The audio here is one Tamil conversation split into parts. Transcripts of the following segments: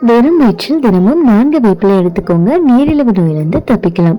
வெறும் வயிற்றில் தினமும் நான்கு வேப்பிலை எடுத்துக்கோங்க. நீரிழிவு நோயிலிருந்து தப்பிக்கலாம்.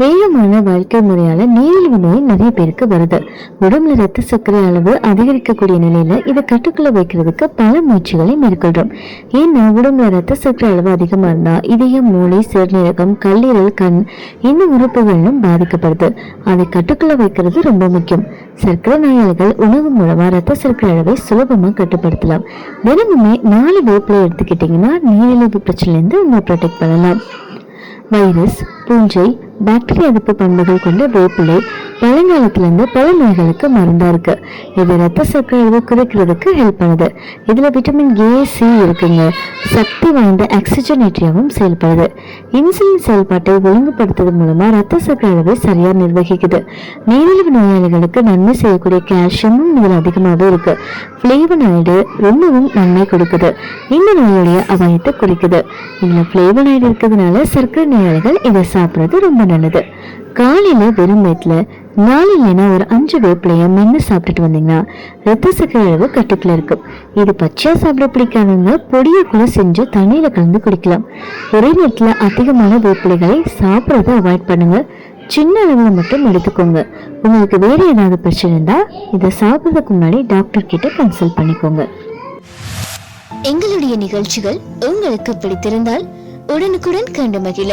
வேகமான வாழ்க்கை முறையால நீரிழிவு நோய் நிறைய பேருக்கு வருது. உடம்புல ரத்த சர்க்கரை அளவு அதிகரிக்கக்கூடிய நிலையில இதை கட்டுக்குள்ள வைக்கிறதுக்கு பல முயற்சிகளை மேற்கொள்றோம். ஏன்னா உடம்புல ரத்த சர்க்கரை அளவு அதிகமா இருந்தா இதயம் மூளை சிறுநீரகம் கல்லீரல் கண் இந்த உறுப்புகளும் பாதிக்கப்படுது. அதை கட்டுக்குள்ள வைக்கிறது ரொம்ப முக்கியம். சர்க்கரை நோயாளிகள் உணவு மூலமா ரத்த சர்க்கரை அளவை சுலபமா கட்டுப்படுத்தலாம். தினமுமே நாலு வேப்பிலை எடுத்துக்கிட்டீங்கன்னா நீரிழிவு பிரச்சனையிலேருந்து உங்களை ப்ரொடெக்ட் பண்ணலாம். வைரஸ் பூஞ்சை பாக்டீரியா எதிர்ப்பு பண்புகள் கொண்ட வேப்பிலை பழங்காலத்திலிருந்து பல நோய்களுக்கு மருந்தா இருக்கு. இது ரத்த சர்க்கரை அளவு குறைக்கிறதுக்கு ஹெல்ப் பண்ணுது. இதுல விட்டமின் ஏ சி இருக்குங்க. சக்தி வாய்ந்த ஆக்சிஜனேற்றியாகவும் செயல்படுது. இன்சுலின் செயல்பாட்டை ஒழுங்குபடுத்துறது மூலமா ரத்த சர்க்கரை அளவை சரியா நிர்வகிக்குது. நீரிழிவு நோயாளிகளுக்கு நன்மை செய்யக்கூடிய கால்சியமும் இதில் அதிகமாகவே இருக்கு. ஃப்ளேவனாய்டு ரொம்பவும் நன்மை கொடுக்குது. இந்த நோயுடைய அபாயத்தை குறைக்குது. இதில் ஃப்ளேவனாய்டு இருக்கிறதுனால சர்க்கரை நோயாளிகள் இதை சாப்பிடுறது ரொம்ப நல்லது. காலையில வெறும் வயிற்றில் நாலு ஒரு அஞ்சு வேப்பிலையை மென்று சாப்பிட்டுட்டு வந்தீங்கன்னா ரத்த சக்கரை அளவு கட்டுக்குள்ள இருக்கும் இது பச்சையா சாப்பிட பிடிக்காதவங்க பொடியை கூட செஞ்சு தண்ணியில கலந்து குடிக்கலாம். ஒரே நேரத்துல அதிகமான வேப்பிலைகளை சாப்பிட்றத அவாய்ட் பண்ணுங்க. சின்ன அளவில் மட்டும் எடுத்துக்கோங்க. உங்களுக்கு வேற ஏதாவது பிரச்சனை இருந்தா இதை சாப்பிட்றதுக்கு முன்னாடி டாக்டர் கிட்ட கன்சல்ட் பண்ணிக்கோங்க. எங்களுடைய நிகழ்ச்சிகள் உங்களுக்கு பிடித்திருந்தால் உடனுக்குடன் கண்டு மகிழ.